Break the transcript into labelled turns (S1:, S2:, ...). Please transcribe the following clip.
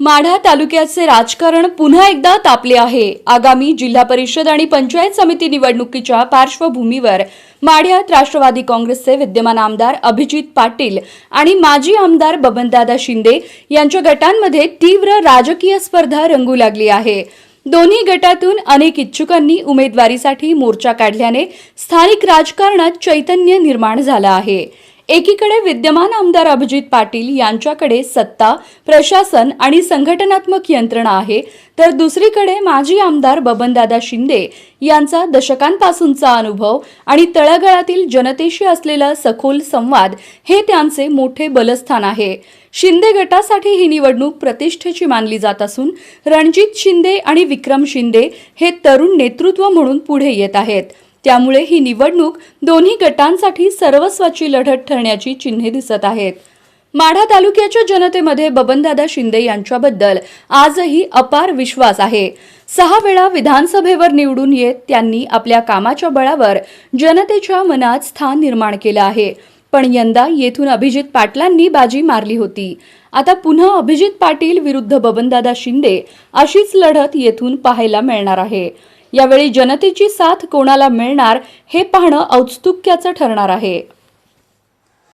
S1: माढा तालुक्याचे राजकारण पुन्हा एकदा तापले आहे. आगामी जिल्हा परिषद आणि पंचायत समिती निवडणुकीच्या पार्श्वभूमीवर माढ्यात राष्ट्रवादी काँग्रेसचे विद्यमान आमदार अभिजित पाटील आणि माजी आमदार बबनदादा शिंदे यांच्या गटांमध्ये तीव्र राजकीय स्पर्धा रंगू लागली आहे. दोन्ही गटातून अनेक इच्छुकांनी उमेदवारीसाठी मोर्चा काढल्याने स्थानिक राजकारणात चैतन्य निर्माण झालं आहे. एकीकडे विद्यमान आमदार अभिजित पाटील यांच्याकडे सत्ता प्रशासन आणि संघटनात्मक यंत्रणा आहे तर दुसरीकडे माजी आमदार बबनदादा शिंदे यांचा दशकांपासूनचा अनुभव आणि तळागाळातील जनतेशी असलेला सखोल संवाद हे त्यांचे मोठे बलस्थान आहे. शिंदे गटासाठी ही निवडणूक प्रतिष्ठेची मानली जात असून रणजित शिंदे आणि विक्रम शिंदे हे तरुण नेतृत्व म्हणून पुढे येत आहेत. त्यामुळे ही निवडणूक दोन्ही गटांसाठी सर्वस्वाची लढत ठरण्याची चिन्हे दिसत आहेत. माढा तालुक्याच्या जनतेमध्ये बबनदादा शिंदे यांच्याबद्दल आजही अपार विश्वास आहे. सहा वेळा विधानसभेवर निवडून येत त्यांनी आपल्या कामाच्या बळावर जनतेच्या मनात स्थान निर्माण केलं आहे. पण यंदा येथून अभिजित पाटलांनी बाजी मारली होती. आता पुन्हा अभिजित पाटील विरुद्ध बबनदादा शिंदे अशीच लढत येथून पाहायला मिळणार आहे. यावेळी जनतेची साथ कोणाला मिळणार हे पाहणं औत्सुक्याचं ठरणार आहे.